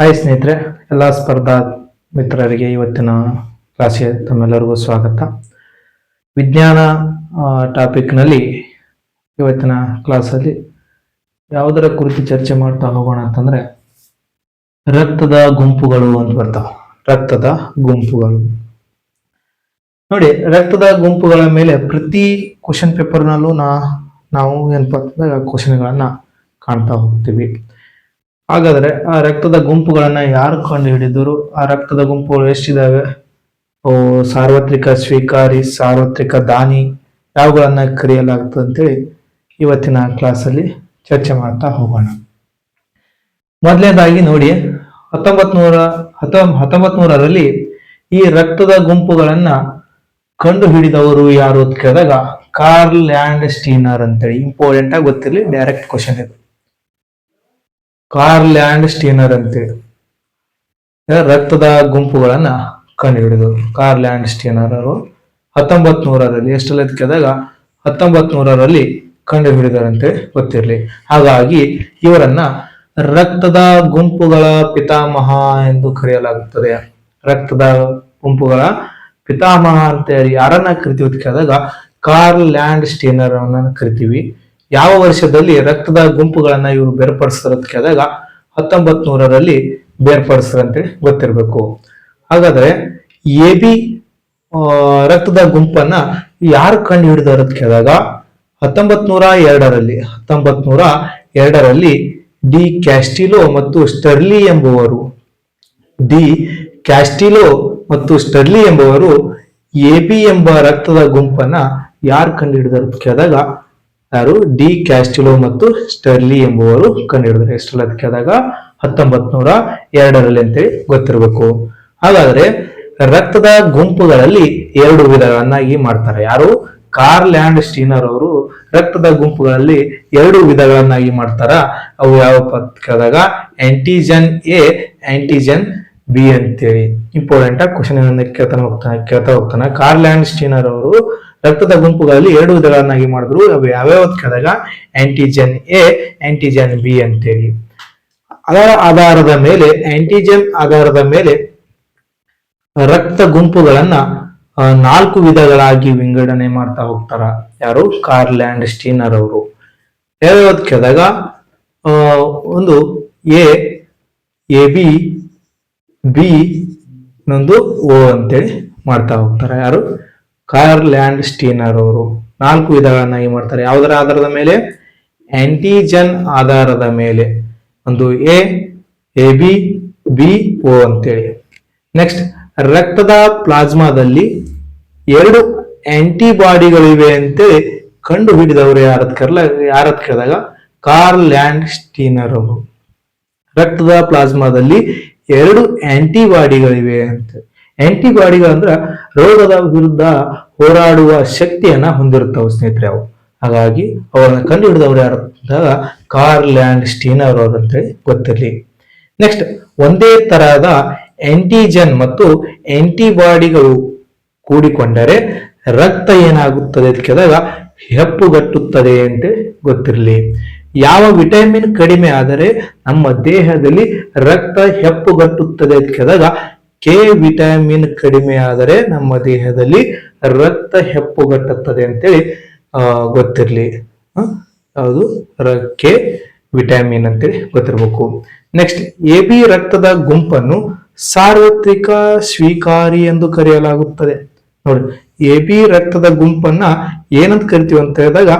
Hi ಸ್ನೇಹಿತರೆ, ಎಲ್ಲ ಸ್ಪರ್ಧಾ ಮಿತ್ರರಿಗೆ ಇವತ್ತಿನ ಕ್ಲಾಸ್ಗೆ ತಮ್ಮೆಲ್ಲರಿಗೂ ಸ್ವಾಗತ. ವಿಜ್ಞಾನ ಟಾಪಿಕ್ನಲ್ಲಿ ಇವತ್ತಿನ ಕ್ಲಾಸಲ್ಲಿ ಯಾವುದರ ಕುರಿತು ಚರ್ಚೆ ಮಾಡ್ತಾ ಹೋಗೋಣ ಅಂತಂದ್ರೆ, ರಕ್ತದ ಗುಂಪುಗಳು ಅಂತ ಬರ್ತಾವೆ. ರಕ್ತದ ಗುಂಪುಗಳು. ನೋಡಿ, ರಕ್ತದ ಗುಂಪುಗಳ ಮೇಲೆ ಪ್ರತಿ ಕ್ವಶನ್ ಪೇಪರ್ನಲ್ಲೂ ನಾ, ನಾವು ಏನಪ್ಪ ಅಂತಂದ್ರೆ ಕ್ವಶನ್ಗಳನ್ನು ಕಾಣ್ತಾ ಹೋಗ್ತೀವಿ. ಹಾಗಾದ್ರೆ ಆ ರಕ್ತದ ಗುಂಪುಗಳನ್ನು ಯಾರು ಕಂಡು ಹಿಡಿದರು ಆ ರಕ್ತದ ಗುಂಪುಗಳು ಎಷ್ಟಿದಾವೆ? ಸಾರ್ವತ್ರಿಕ ಸ್ವೀಕಾರಿ, ಸಾರ್ವತ್ರಿಕ ದಾನಿ ಯಾವುಗಳನ್ನ ಕರೆಯಲಾಗ್ತದೆ ಅಂತೇಳಿ ಇವತ್ತಿನ ಕ್ಲಾಸಲ್ಲಿ ಚರ್ಚೆ ಮಾಡ್ತಾ ಹೋಗೋಣ. ಮೊದಲನೇದಾಗಿ ನೋಡಿ ಹತ್ತೊಂಬತ್ ನೂರ ಹತ್ತೊ ಹತ್ತೊಂಬತ್ ನೂರರಲ್ಲಿ ಈ ರಕ್ತದ ಗುಂಪುಗಳನ್ನ ಕಂಡು ಹಿಡಿದವರು ಯಾರು ಅಂತ ಕೇಳಿದಾಗ, ಕಾರ್ಲ್ ಲ್ಯಾಂಡ್ ಸ್ಟೀನರ್ ಅಂತೇಳಿ. ಇಂಪಾರ್ಟೆಂಟ್ ಆಗಿ ಗೊತ್ತಿರಲಿ ಡೈರೆಕ್ಟ್ ಕ್ವಶನ್ ಇದು. ಕಾರ್ಲ್ ಲ್ಯಾಂಡ್ ಸ್ಟೀನರ್ ಅಂತೇಳಿ ರಕ್ತದ ಗುಂಪುಗಳನ್ನ ಕಂಡುಹಿಡಿದರು ಕಾರ್ಲ್ ಲ್ಯಾಂಡ್ ಸ್ಟೀನರ್ ಅವರು ಹತ್ತೊಂಬತ್ ನೂರರಲ್ಲಿ ಎಷ್ಟೆಲ್ಲ ಕೇಳಿದಾಗ ಹತ್ತೊಂಬತ್ ನೂರರಲ್ಲಿ ಕಂಡು ಹಿಡಿದರಂತೆ ಗೊತ್ತಿರಲಿ. ಹಾಗಾಗಿ ಇವರನ್ನ ರಕ್ತದ ಗುಂಪುಗಳ ಪಿತಾಮಹ ಎಂದು ಕರೆಯಲಾಗುತ್ತದೆ. ರಕ್ತದ ಗುಂಪುಗಳ ಪಿತಾಮಹ ಅಂತ ಹೇಳಿ ಯಾರನ್ನ ಕರಿತೀವಿ ಅಂತ ಕಾರ್ಲ್ ಲ್ಯಾಂಡ್ ಸ್ಟೀನರ್ ಅವನನ್ನು ಕರಿತೀವಿ. ಯಾವ ವರ್ಷದಲ್ಲಿ ರಕ್ತದ ಗುಂಪುಗಳನ್ನ ಇವರು ಬೇರ್ಪಡಿಸ್ತಾರೆ ಅಂತ ಕೇಳಿದಾಗ ಹತ್ತೊಂಬತ್ ನೂರರಲ್ಲಿ ಬೇರ್ಪಡಿಸ್ತಾರೆ ಅಂತೇಳಿ ಗೊತ್ತಿರಬೇಕು. ಹಾಗಾದ್ರೆ ಎ ಬಿ ರಕ್ತದ ಗುಂಪನ್ನ ಯಾರು ಕಂಡು ಹಿಡಿದಾರೆ ಅಂತ ಕೇಳಿದಾಗ ಹತ್ತೊಂಬತ್ ನೂರ ಎರಡರಲ್ಲಿ ಹತ್ತೊಂಬತ್ ನೂರ ಎರಡರಲ್ಲಿ ಡಿ ಕ್ಯಾಸ್ಟಿಲೋ ಮತ್ತು ಸ್ಟರ್ಲಿ ಎಂಬುವರು, ಡಿ ಕ್ಯಾಸ್ಟಿಲೋ ಮತ್ತು ಸ್ಟರ್ಲಿ ಎಂಬುವರು ಎ ಬಿ ಎಂಬ ರಕ್ತದ ಗುಂಪನ್ನ ಯಾರು ಕಂಡು ಹಿಡಿದಾರೆ ಅಂತ ಕೇಳಿದಾಗ ಯಾರು? ಡಿ ಕ್ಯಾಸ್ಟಿಲೋ ಮತ್ತು ಸ್ಟರ್ಲಿ ಎಂಬುವರು ಕಂಡು ಹಿಡಿದ್ರು ಎಷ್ಟರಲ್ಲಿ ಅದಕ್ಕೆ ಆದಾಗ? ಹತ್ತೊಂಬತ್ ನೂರ ಎರಡರಲ್ಲಿ ಅಂತೇಳಿ ಗೊತ್ತಿರಬೇಕು. ಹಾಗಾದ್ರೆ ರಕ್ತದ ಗುಂಪುಗಳಲ್ಲಿ ಎರಡು ವಿಧಗಳನ್ನಾಗಿ ಮಾಡ್ತಾರೆ. ಯಾರು? ಕಾರ್ಲ್ಯಾಂಡ್ ಸ್ಟೀನರ್ ಅವರು ರಕ್ತದ ಗುಂಪುಗಳಲ್ಲಿ ಎರಡು ವಿಧಗಳನ್ನಾಗಿ ಮಾಡ್ತಾರ. ಅವು ಯಾವ ಕೇಳಿದಾಗ ಆಂಟಿಜನ್ ಎ, ಆಂಟಿಜನ್ ಬಿ ಅಂತೇಳಿ. ಇಂಪಾರ್ಟೆಂಟ್ ಆಗಿ ಕ್ವಶನ್ ಕೇಳ್ತಾನೆ ಹೋಗ್ತಾನೆ, ಕೇಳ್ತಾ ಹೋಗ್ತಾನೆ. ಕಾರ್ಲ್ಯಾಂಡ್ ಸ್ಟೀನರ್ ಅವರು ರಕ್ತದ ಗುಂಪುಗಳಲ್ಲಿ ಎರಡು ವಿಧಗಳನ್ನಾಗಿ ಮಾಡಿದ್ರು. ಅವು ಯಾವ್ಯಾವ ಕೇಳಿದಾಗ ಆಂಟಿಜೆನ್ ಎ ಆಂಟಿಜೆನ್ ಬಿ ಅಂತೇಳಿ. ಅದರ ಆಧಾರದ ಮೇಲೆ ಆಂಟಿಜೆನ್ ಆಧಾರದ ಮೇಲೆ ರಕ್ತ ಗುಂಪುಗಳನ್ನ ನಾಲ್ಕು ವಿಧಗಳಾಗಿ ವಿಂಗಡಣೆ ಮಾಡ್ತಾ ಹೋಗ್ತಾರ ಯಾರು? ಕಾರ್ಲ್ಯಾಂಡ್ ಸ್ಟೀನರ್ ಅವರು. ಯಾವ್ಯಾವ ಅಂತ ಕೇಳಿದಾಗ ಒಂದು ಎ ಎ ಬಿ ಬಿ ಇನ್ನೊಂದು ಓ ಅಂತೇಳಿ ಮಾಡ್ತಾ ಹೋಗ್ತಾರೆ. ಯಾರು? ಕಾರ್ಲ್ಯಾಂಡ್ ಸ್ಟೀನರ್ ಅವರು. ನಾಲ್ಕು ವಿಧಗಳನ್ನಾಗಿ ಮಾಡ್ತಾರೆ. ಯಾವುದರ ಆಧಾರದ ಮೇಲೆ? ಆಂಟಿಜನ್ ಆಧಾರದ ಮೇಲೆ. ಒಂದು A A, B B, O ಅಂತೇಳಿ. ನೆಕ್ಸ್ಟ್, ರಕ್ತದ ಪ್ಲಾಸ್ಮಾದಲ್ಲಿ ಎರಡು ಆಂಟಿಬಾಡಿಗಳಿವೆ ಅಂತೇಳಿ ಕಂಡು ಹಿಡಿದವರು ಯಾರತ್ ಕರ್ಲ ಯಾರತ್ ಕೇಳಿದಾಗ? ಕಾರ್ಲ್ ಲ್ಯಾಂಡ್ ಸ್ಟೀನರ್ ಅವರು. ರಕ್ತದ ಪ್ಲಾಸ್ಮಾದಲ್ಲಿ ಎರಡು ಆಂಟಿಬಾಡಿಗಳಿವೆ ಅಂತ. ಆಂಟಿಬಾಡಿಗಳಂದ್ರ ರೋಗದ ವಿರುದ್ಧ ಹೋರಾಡುವ ಶಕ್ತಿಯನ್ನ ಹೊಂದಿರುತ್ತವೆ ಸ್ನೇಹಿತರೆ ಅವು. ಹಾಗಾಗಿ ಅವರನ್ನು ಕಂಡು ಹಿಡಿದವರು ಯಾರು ಅಂದಾಗ ಕಾರ್ಲ್ ಲ್ಯಾಂಡ್ ಸ್ಟೀನರ್ ಅವರು ಅಂತೇಳಿ ಗೊತ್ತಿರಲಿ. ನೆಕ್ಸ್ಟ್ ಒಂದೇ ತರಹದ ಆಂಟಿಜನ್ ಮತ್ತು ಆಂಟಿಬಾಡಿಗಳು ಕೂಡಿಕೊಂಡರೆ ರಕ್ತ ಏನಾಗುತ್ತದೆ ಅಂತ ಕೇಳಿದಾಗ ಹೆಪ್ಪುಗಟ್ಟುತ್ತದೆ ಅಂತ ಗೊತ್ತಿರಲಿ. ಯಾವ ವಿಟಮಿನ್ ಕಡಿಮೆ ಆದರೆ ನಮ್ಮ ದೇಹದಲ್ಲಿ ರಕ್ತ ಹೆಪ್ಪುಗಟ್ಟುತ್ತದೆ ಅಂತ ಕೇಳಿದಾಗ ಕೆ ವಿಟಮಿನ್ ಕಡಿಮೆ ಆದರೆ ನಮ್ಮ ದೇಹದಲ್ಲಿ ರಕ್ತ ಹೆಪ್ಪುಗಟ್ಟುತ್ತದೆ ಅಂತೇಳಿ ಆ, ಗೊತ್ತಿರಲಿ. ಯಾವುದು? ಕೆ ವಿಟಮಿನ್ ಅಂತೇಳಿ ಗೊತ್ತಿರಬೇಕು. ನೆಕ್ಸ್ಟ್ ಎ ಬಿ ರಕ್ತದ ಗುಂಪನ್ನು ಸಾರ್ವತ್ರಿಕ ಸ್ವೀಕಾರಿ ಎಂದು ಕರೆಯಲಾಗುತ್ತದೆ. ನೋಡಿ ಎ ಬಿ ರಕ್ತದ ಗುಂಪನ್ನ ಏನಂತ ಕರಿತೀವಿ ಅಂತ ಹೇಳಿದಾಗ,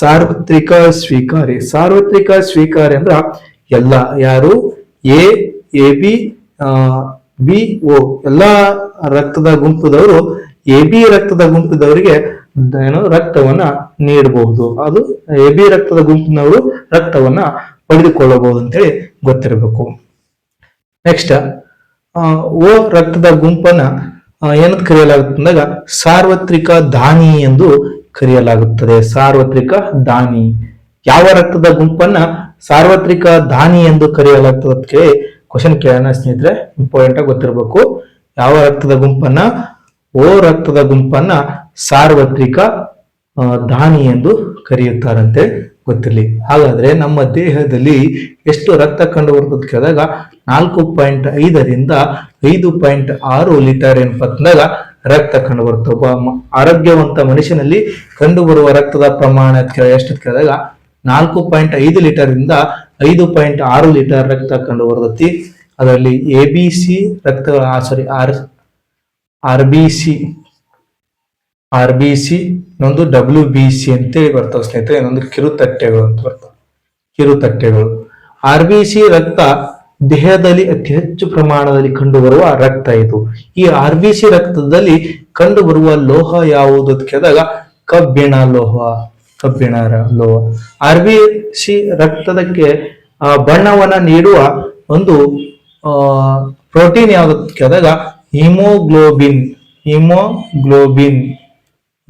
ಸಾರ್ವತ್ರಿಕ ಸ್ವೀಕಾರಿ. ಸಾರ್ವತ್ರಿಕ ಸ್ವೀಕಾರಿ ಅಂದ್ರ ಎಲ್ಲ ಯಾರು? A A B B O ಎಲ್ಲಾ ರಕ್ತದ ಗುಂಪದವರು ಎ ಬಿ ರಕ್ತದ ಗುಂಪದವರಿಗೆ ಏನು ರಕ್ತವನ್ನ ನೀಡಬಹುದು ಅದು ಎ ಬಿ ರಕ್ತದ ಗುಂಪಿನವರು ರಕ್ತವನ್ನ ಪಡೆದುಕೊಳ್ಳಬಹುದು ಅಂತೇಳಿ ಗೊತ್ತಿರಬೇಕು. ನೆಕ್ಸ್ಟ್ ಓ ರಕ್ತದ ಗುಂಪನ್ನ ಏನಂತ ಕರೆಯಲಾಗುತ್ತೆ ಅಂದಾಗ ಸಾರ್ವತ್ರಿಕ ದಾನಿ ಎಂದು ಕರೆಯಲಾಗುತ್ತದೆ. ಸಾರ್ವತ್ರಿಕ ದಾನಿ. ಯಾವ ರಕ್ತದ ಗುಂಪನ್ನ ಸಾರ್ವತ್ರಿಕ ದಾನಿ ಎಂದು ಕರೆಯಲಾಗ್ತದೆ ಅಂತ ಕೇಳಿ ಕ್ವಶನ್ ಕೇಳೋಣ ಸ್ನೇಹಿತರೆ. ಇಂಪಾರ್ಟೆಂಟ್ ಆಗಿ ಗೊತ್ತಿರಬೇಕು. ಯಾವ ರಕ್ತದ ಗುಂಪನ್ನ? ಓ ರಕ್ತದ ಗುಂಪನ್ನ ಸಾರ್ವತ್ರಿಕ ದಾನಿ ಎಂದು ಕರೆಯುತ್ತಾರಂತೆ. ಗೊತ್ತಿರಲಿ. ಹಾಗಾದ್ರೆ ನಮ್ಮ ದೇಹದಲ್ಲಿ ಎಷ್ಟು ರಕ್ತ ಕಂಡು ಬರ್ತದೆ ಕೇಳಿದಾಗ ನಾಲ್ಕು ಪಾಯಿಂಟ್ ಐದರಿಂದ ಐದು ಪಾಯಿಂಟ್ ಆರು ಲೀಟರ್ ಅಂತಂದಾಗ ರಕ್ತ ಕಂಡು ಬರುತ್ತೆ ಒಬ್ಬ ಆರೋಗ್ಯವಂತ ಮನುಷ್ಯನಲ್ಲಿ ಕಂಡುಬರುವ ರಕ್ತದ ಪ್ರಮಾಣ ಎಷ್ಟು ಕೇಳಿದಾಗ ನಾಲ್ಕು ಪಾಯಿಂಟ್ ಐದು ಲೀಟರಿಂದ ಐದು ಪಾಯಿಂಟ್ ಆರು ಲೀಟರ್ ರಕ್ತ ಕಂಡು ಬರ್ತೈತಿ ಅದರಲ್ಲಿ ಎ ಬಿ ಸಿ ರಕ್ತ sorry R R B C R B C, ಇನ್ನೊಂದು ಡಬ್ಲ್ಯೂ ಬಿ ಸಿ ಅಂತೇಳಿ ಬರ್ತಾವೆ ಸ್ನೇಹಿತರೆ, ಇನ್ನೊಂದು ಕಿರುತಟ್ಟೆಗಳು ಅಂತ ಬರ್ತಾವೆ. ಕಿರುತಟ್ಟೆಗಳು. ಆರ್ ಬಿ ಸಿ ರಕ್ತ ದೇಹದಲ್ಲಿ ಅತಿ ಹೆಚ್ಚು ಪ್ರಮಾಣದಲ್ಲಿ ಕಂಡುಬರುವ ರಕ್ತ ಇದು. ಈ ಆರ್ ಬಿ ಸಿ ರಕ್ತದಲ್ಲಿ ಕಂಡುಬರುವ ಲೋಹ ಯಾವುದು ಅಂತ ಕೇಳಿದಾಗ ಕಬ್ಬಿಣ ಲೋಹ ಕಬ್ಬಿಣ ಲೋಹ. ಆರ್ ಬಿ ಸಿ ರಕ್ತದಕ್ಕೆ ಬಣ್ಣವನ್ನ ನೀಡುವ ಒಂದು ಪ್ರೋಟೀನ್ ಯಾವ್ದು ಕೇಳಿದಾಗ ಹಿಮೋಗ್ಲೋಬಿನ್ ಹಿಮೋಗ್ಲೋಬಿನ್.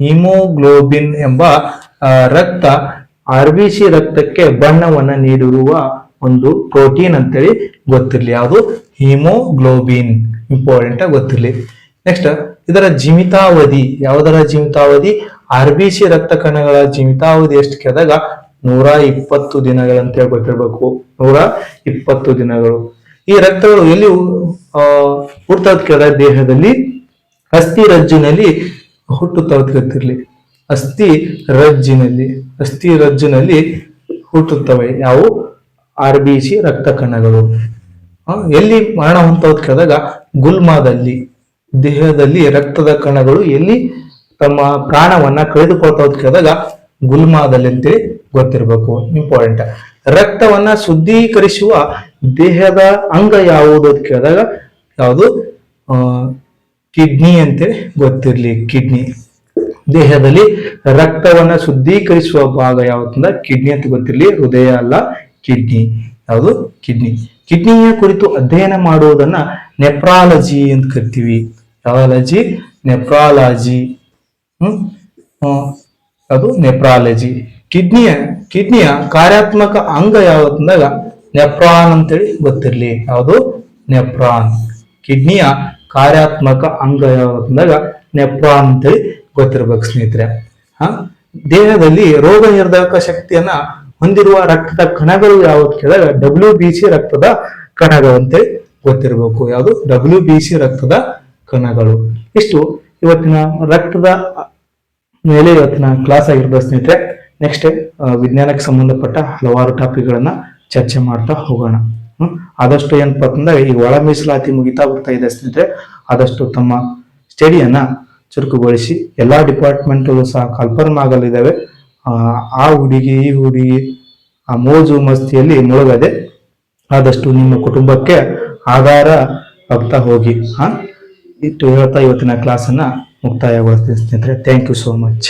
ಹಿಮೋಗ್ಲೋಬಿನ್ ಎಂಬ ರಕ್ತ, ಆರ್ ರಕ್ತಕ್ಕೆ ಬಣ್ಣವನ್ನ ನೀಡಿರುವ ಒಂದು ಪ್ರೋಟೀನ್ ಅಂತೇಳಿ ಗೊತ್ತಿರಲಿ. ಯಾವುದು? ಹಿಮೋಗ್ಲೋಬಿನ್. ಇಂಪಾರ್ಟೆಂಟ್ ಆಗಿ ಗೊತ್ತಿರಲಿ. ನೆಕ್ಸ್ಟ್ ಇದರ ಜೀವಿತಾವಧಿ ಯಾವುದರ ಜೀವಿತಾವಧಿ ಆರ್ ಬಿ ಸಿ ರಕ್ತ ಕಣಗಳ ಜೀವಿತಾವಧಿ ಎಷ್ಟು ಕೇಳಿದಾಗ ನೂರ ಇಪ್ಪತ್ತು ದಿನಗಳಂತ ಗೊತ್ತಿರಬೇಕು. ನೂರ ಇಪ್ಪತ್ತು ದಿನಗಳು. ಈ ರಕ್ತಗಳು ಎಲ್ಲಿ ಹುಟ್ಟೋದ್ ಕೇಳಿದಾಗ ದೇಹದಲ್ಲಿ? ಅಸ್ಥಿ ಹುಟ್ಟುತ್ತವೆ ಗೊತ್ತಿರ್ಲಿ ಅಸ್ಥಿ ರಜ್ಜಿನಲ್ಲಿ ಅಸ್ಥಿ ರಜ್ಜಿನಲ್ಲಿ ಹುಟ್ಟುತ್ತವೆ. ಯಾವು ಆರ್ ಬಿ ಸಿ ರಕ್ತ ಕಣಗಳು. ಎಲ್ಲಿ ಮರಣ ಹೊಂದೋದ್ ಕೇಳಿದಾಗ ಗುಲ್ಮಾದಲ್ಲಿ, ದೇಹದಲ್ಲಿ ರಕ್ತದ ಕಣಗಳು ಎಲ್ಲಿ ತಮ್ಮ ಪ್ರಾಣವನ್ನ ಕಳೆದುಕೊಳ್ತಾವ್ ಕೇಳಿದಾಗ ಗುಲ್ಮಾದಲ್ಲಿ ಅಂತೇಳಿ ಗೊತ್ತಿರಬೇಕು. ಇಂಪಾರ್ಟೆಂಟ್ ರಕ್ತವನ್ನ ಶುದ್ಧೀಕರಿಸುವ ದೇಹದ ಅಂಗ ಯಾವುದು ಅಂತ ಕೇಳಿದಾಗ, ಯಾವುದು? ಕಿಡ್ನಿ ಅಂತೇಳಿ ಗೊತ್ತಿರಲಿ, ಕಿಡ್ನಿ. ದೇಹದಲ್ಲಿ ರಕ್ತವನ್ನ ಶುದ್ಧೀಕರಿಸುವ ಭಾಗ ಯಾವತ್ತಂದ ಕಿಡ್ನಿ ಅಂತ ಗೊತ್ತಿರಲಿ, ಹೃದಯ ಅಲ್ಲ, ಕಿಡ್ನಿ. ಯಾವುದು? ಕಿಡ್ನಿ. ಕಿಡ್ನಿಯ ಕುರಿತು ಅಧ್ಯಯನ ಮಾಡುವುದನ್ನ ನೆಪ್ರಾಲಜಿ ಅಂತ ಕರಿತೀವಿ. ಯಾವಾಲಜಿ? ನೆಪ್ರಾಲಜಿ. ಹ್ಮ್. ಅದು ನೆಪ್ರಾಲಜಿ. ಕಿಡ್ನಿಯ ಕಿಡ್ನಿಯ ಕಾರ್ಯಾತ್ಮಕ ಅಂಗ ಯಾವತ್ತಂದಾಗ ನೆಪ್ರಾನ್ ಅಂತೇಳಿ ಗೊತ್ತಿರಲಿ. ಯಾವುದು? ನೆಪ್ರಾನ್. ಕಿಡ್ನಿಯ ಕಾರ್ಯಾತ್ಮಕ ಅಂಗ ಅಂದಾಗ ನೆಪ ಅಂತೇಳಿ ಗೊತ್ತಿರ್ಬೇಕು ಸ್ನೇಹಿತರೆ. ಹ? ದೇಹದಲ್ಲಿ ರೋಗ ನಿರೋಧಕ ಶಕ್ತಿಯನ್ನ ಹೊಂದಿರುವ ರಕ್ತದ ಕಣಗಳು ಯಾವ್ದು ಕೇಳಿದಾಗ ಡಬ್ಲ್ಯೂ ಬಿ ಸಿ ರಕ್ತದ ಕಣಗಳು ಅಂತೇಳಿ ಗೊತ್ತಿರಬೇಕು. ಯಾವುದು? ಡಬ್ಲ್ಯೂ ಬಿ ಸಿ ರಕ್ತದ ಕಣಗಳು. ಇಷ್ಟು ಇವತ್ತಿನ ರಕ್ತದ ಮೇಲೆ ಇವತ್ತಿನ ಕ್ಲಾಸ್ ಆಗಿರ್ಬೋದು ಸ್ನೇಹಿತರೆ. ನೆಕ್ಸ್ಟ್ ವಿಜ್ಞಾನಕ್ಕೆ ಸಂಬಂಧಪಟ್ಟ ಹಲವಾರು ಟಾಪಿಕ್ಗಳನ್ನ ಚರ್ಚೆ ಮಾಡ್ತಾ ಹೋಗೋಣ? ಆದಷ್ಟು ಏನಪ್ಪ ಅಂತಂದ್ರೆ ಈ ಒಳ ಮೀಸಲಾತಿ ಮುಗಿತಾ ಬರ್ತಾ ಇದೆ ಸ್ನೇಹಿತರೆ, ಆದಷ್ಟು ತಮ್ಮ ಸ್ಟಡಿಯನ್ನ ಚುರುಕುಗೊಳಿಸಿ, ಎಲ್ಲಾ ಡಿಪಾರ್ಟ್ಮೆಂಟ್ ಸಹ ಕನ್ಫರ್ಮ್ ಆಗಲಿದ್ದಾವೆ ಆ ಹುಡುಗಿ, ಈ ಹುಡುಗಿ, ಆ ಮೋಜು ಮಸ್ತಿಯಲ್ಲಿ ಮುಳುಗದೆ ಆದಷ್ಟು ನಿಮ್ಮ ಕುಟುಂಬಕ್ಕೆ ಆಧಾರ ಆಗ್ತಾ ಹೋಗಿ ಹಾ ಇಟ್ಟು ಹೇಳ್ತಾ ಇವತ್ತಿನ ಕ್ಲಾಸನ್ನ ಮುಕ್ತಾಯಗೊಳಿಸ್ತೀನಿ ಸ್ನೇಹಿತರೆ. Thank you so much